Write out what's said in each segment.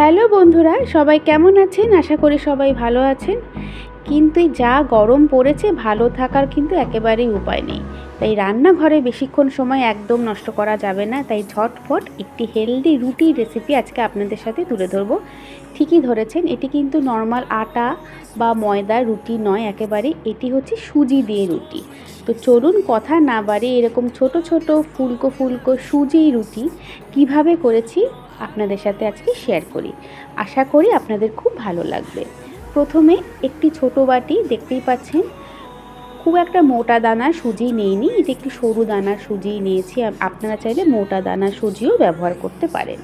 Hello বন্ধুরা সবাই কেমন আছেন? আশা করি সবাই ভালো আছেন। কিন্তু যা গরম পড়েছে, ভালো থাকার কিন্তু একেবারেই উপায় নেই। তাই রান্নাঘরে বেশিক্ষণ সময় একদম নষ্ট করা যাবে না। তাই ঝটফট একটি হেলদি রুটির রেসিপি আজকে আপনাদের সাথে তুলে ধরবো। ঠিকই ধরেছেন, এটি কিন্তু নর্মাল আটা বা ময়দা রুটি নয়, একেবারে এটি হচ্ছে সুজি দিয়ে রুটি। তো চলুন কথা না বাড়িয়ে এরকম ছোট ছোট, ফুলকো ফুলকো, সুজি রুটি কীভাবে করেছি আপনাদের সাথে আজকে শেয়ার করি। আশা করি আপনাদের খুব ভালো লাগবে। প্রথমে একটি ছোট বাটি, দেখতেই পাচ্ছেন, খুব একটা মোটা দানা সুজি নিইনি, এটা একটি সরু দানা সুজি নিয়েছি আপনারা চাইলে মোটা দানা সুজিও ব্যবহার করতে পারেন।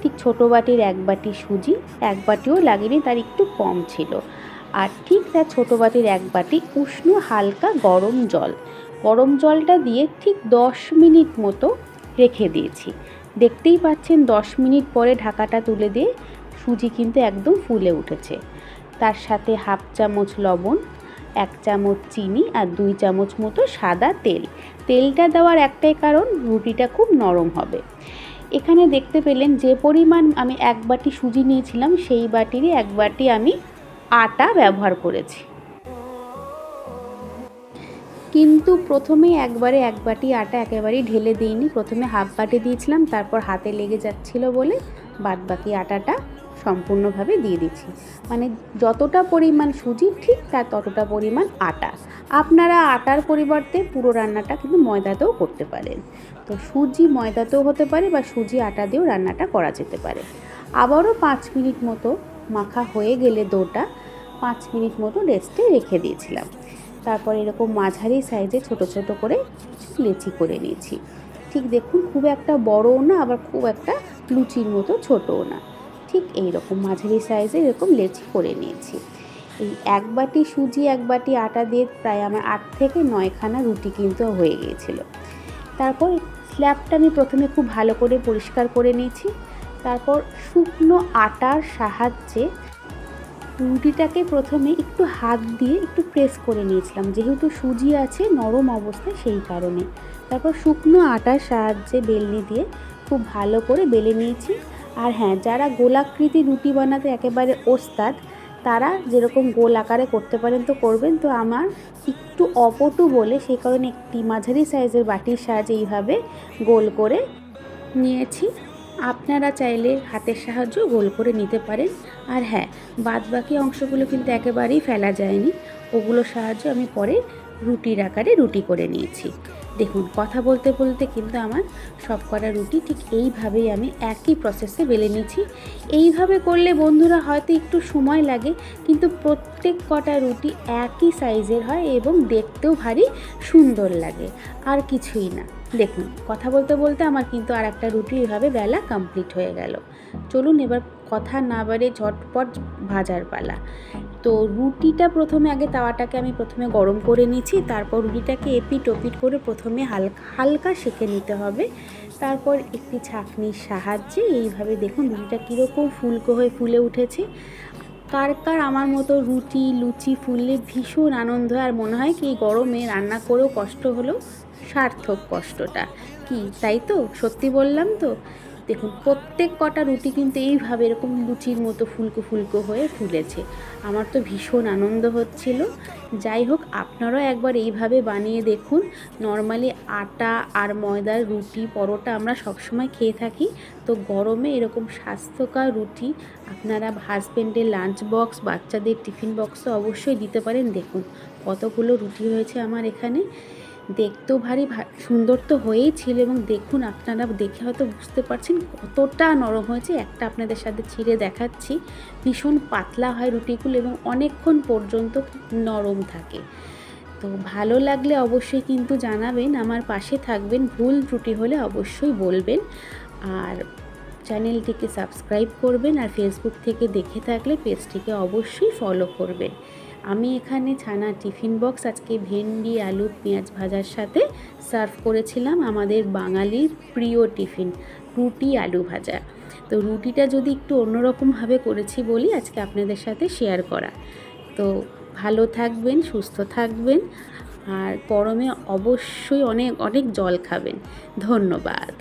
ঠিক ছোট বাটির এক বাটি সুজি, এক বাটিও লাগেনি, তার একটু কম ছিল। আর ঠিক তার ছোট বাটির এক বাটি উষ্ণ হালকা গরম জল। গরম জলটা দিয়ে ঠিক দশ মিনিট মতো রেখে দিয়েছি। দেখতেই পাচ্ছেন, দশ মিনিট পরে ঢাকাটা তুলে দিয়ে সুজি কিন্তু একদম ফুলে উঠেছে। তার সাথে হাফ চামচ লবণ, এক চামচ চিনি আর দুই চামচ মতো সাদা তেল। তেলটা দেওয়ার একটাই কারণ, রুটিটা খুব নরম হবে। এখানে দেখতে পেলেন যে পরিমাণ আমি এক বাটি সুজি নিয়েছিলাম, সেই বাটিরই এক বাটি আমি আটা ব্যবহার করেছি। কিন্তু প্রথমে একবারে এক বাটি আটা একেবারেই ঢেলে দিইনি। প্রথমে হাফ বাটি দিয়েছিলাম, তারপর হাতে লেগে যাচ্ছিল বলে বাদ বাকি আটাটা সম্পূর্ণভাবে দিয়ে দিচ্ছি। মানে যতটা পরিমাণ সুজি, ঠিক তার ততটা পরিমাণ আটা। আপনারা আটার পরিবর্তে পুরো রান্নাটা কিন্তু ময়দাতেও করতে পারেন। তো সুজি ময়দাতেও হতে পারে বা সুজি আটা দিয়েও রান্নাটা করা যেতে পারে। আবারও পাঁচ মিনিট মতো মাখা হয়ে গেলে দোটা, পাঁচ মিনিট মতো রেস্টে রেখে দিয়েছিলাম। তারপর এরকম মাঝারি সাইজে ছোট ছোট করে লেচি করে নিয়েছি। ঠিক দেখুন, খুব একটা বড়ও না, আবার খুব একটা লুচির মতো ছোটও না। ঠিক এই রকম মাঝারি সাইজে এরকম লেচি করে নিয়েছি। এই এক বাটি সুজি, এক বাটি আটা দিয়ে প্রায় আমার আট থেকে নয়খানা রুটি কিন্তু হয়ে গিয়েছিল। তারপর স্ল্যাবটা আমি প্রথমে খুব ভালো করে পরিষ্কার করে নিয়েছি। তারপর শুকনো আটার সাহায্যে রুটিটাকে প্রথমে একটু হাত দিয়ে একটু প্রেস করে নিয়েছিলাম। যেহেতু সুজি আছে নরম অবস্থায় সেই কারণে। তারপর শুকনো আটার সাহায্যে বেলনি দিয়ে খুব ভালো করে বেলে নিয়েছি। আর হ্যাঁ যারা গোলাকৃতি রুটি বানাতে একেবারে ওস্তাদ, তারা যেরকম গোল আকারে করতে পারেন তো করবেন। তো আমার একটু অপটু বলে সেই কারণে একটি মাঝারি সাইজের বাটির সাহায্যে এইভাবে গোল করে নিয়েছি। আপনারা চাইলে হাতের সাহায্যেও গোল করে নিতে পারেন। আর হ্যাঁ বাদ বাকি অংশগুলো কিন্তু একেবারেই ফেলা যায়নি। ওগুলোর সাহায্যে আমি পরে রুটির আকারে রুটি করে নিয়েছি। দেখুন, কথা বলতে বলতে কিন্তু আমার সব কটা রুটি ঠিক এইভাবেই আমি একই প্রসেসে বেলে নিয়েছি। এইভাবে করলে বন্ধুরা হয়তো একটু সময় লাগে, কিন্তু প্রত্যেক কটা রুটি একই সাইজের হয় এবং দেখতেও ভারী সুন্দর লাগে, আর কিছুই না। দেখুন, কথা বলতে বলতে আমার কিন্তু আর একটা রুটি এভাবে বেলা কমপ্লিট হয়ে গেল। চলুন এবার কথা না বাড়ে ঝটপট ভাজার পালা। তো রুটিটা প্রথমে আগে তাওয়াটাকে আমি প্রথমে গরম করে নিয়েছি তারপর রুটিটাকে এপিট ওপিট করে প্রথমে হালকা হালকা সেঁকে নিতে হবে। তারপর একটি ছাঁকনির সাহায্যে এইভাবে দেখুন রুটিটা কীরকম ফুলকো হয়ে ফুলে উঠেছে। কার কার আমার মতো রুটি, লুচি ফুললে ভীষণ আনন্দ আর মনে হয় কি গরমে রান্না করেও কষ্ট হলেও সার্থক কষ্টটা। কি, তাই তো? সত্যি বললাম তো? দেখুন, প্রত্যেক কটা রুটি কিন্তু এইভাবে এরকম লুচির মতো ফুলকো ফুলকো হয়ে ফুলেছে। আমার তো ভীষণ আনন্দ হচ্ছিল। যাই হোক, আপনারাও একবার এইভাবে বানিয়ে দেখুন। নর্মালি আটা আর ময়দার রুটি, পরোটা আমরা সবসময় খেয়ে থাকি। তো গরমে এরকম স্বাস্থ্যকর রুটি আপনারা হাজব্যান্ডের লাঞ্চ বক্স বাচ্চাদের টিফিন বক্সও অবশ্যই দিতে পারেন। দেখুন, কতগুলো রুটি হয়েছে আমার এখানে। দেখতেও ভারী সুন্দর তো হয়েই ছিল এবং দেখুন আপনারা দেখে হয়তো বুঝতে পারছেন কতটা নরম হয়েছে। একটা আপনাদের সাথে ছিঁড়ে দেখাচ্ছি। ভীষণ পাতলা হয় রুটিগুলো এবং অনেকক্ষণ পর্যন্ত নরম থাকে। তো ভালো লাগলে অবশ্যই কিন্তু জানাবেন, আমার পাশে থাকবেন, ভুল ত্রুটি হলে অবশ্যই বলবেন। আর চ্যানেলটিকে সাবস্ক্রাইব করবেন আর ফেসবুক থেকে দেখে থাকলে পেজটিকে অবশ্যই ফলো করবেন। আমি এখানে ছানা টিফিন বক্স, আজকে ভেন্ডি, আলু, পেঁয়াজ ভাজার সাথে সার্ভ করেছিলাম আমাদের বাঙালির প্রিয় টিফিন, রুটি, আলু ভাজা। তো রুটিটা যদি একটু অন্যরকমভাবে করেছি বলি, আজকে আপনাদের সাথে শেয়ার করা। তো ভালো থাকবেন, সুস্থ থাকবেন, আর গরমে অবশ্যই অনেক অনেক জল খাবেন। ধন্যবাদ।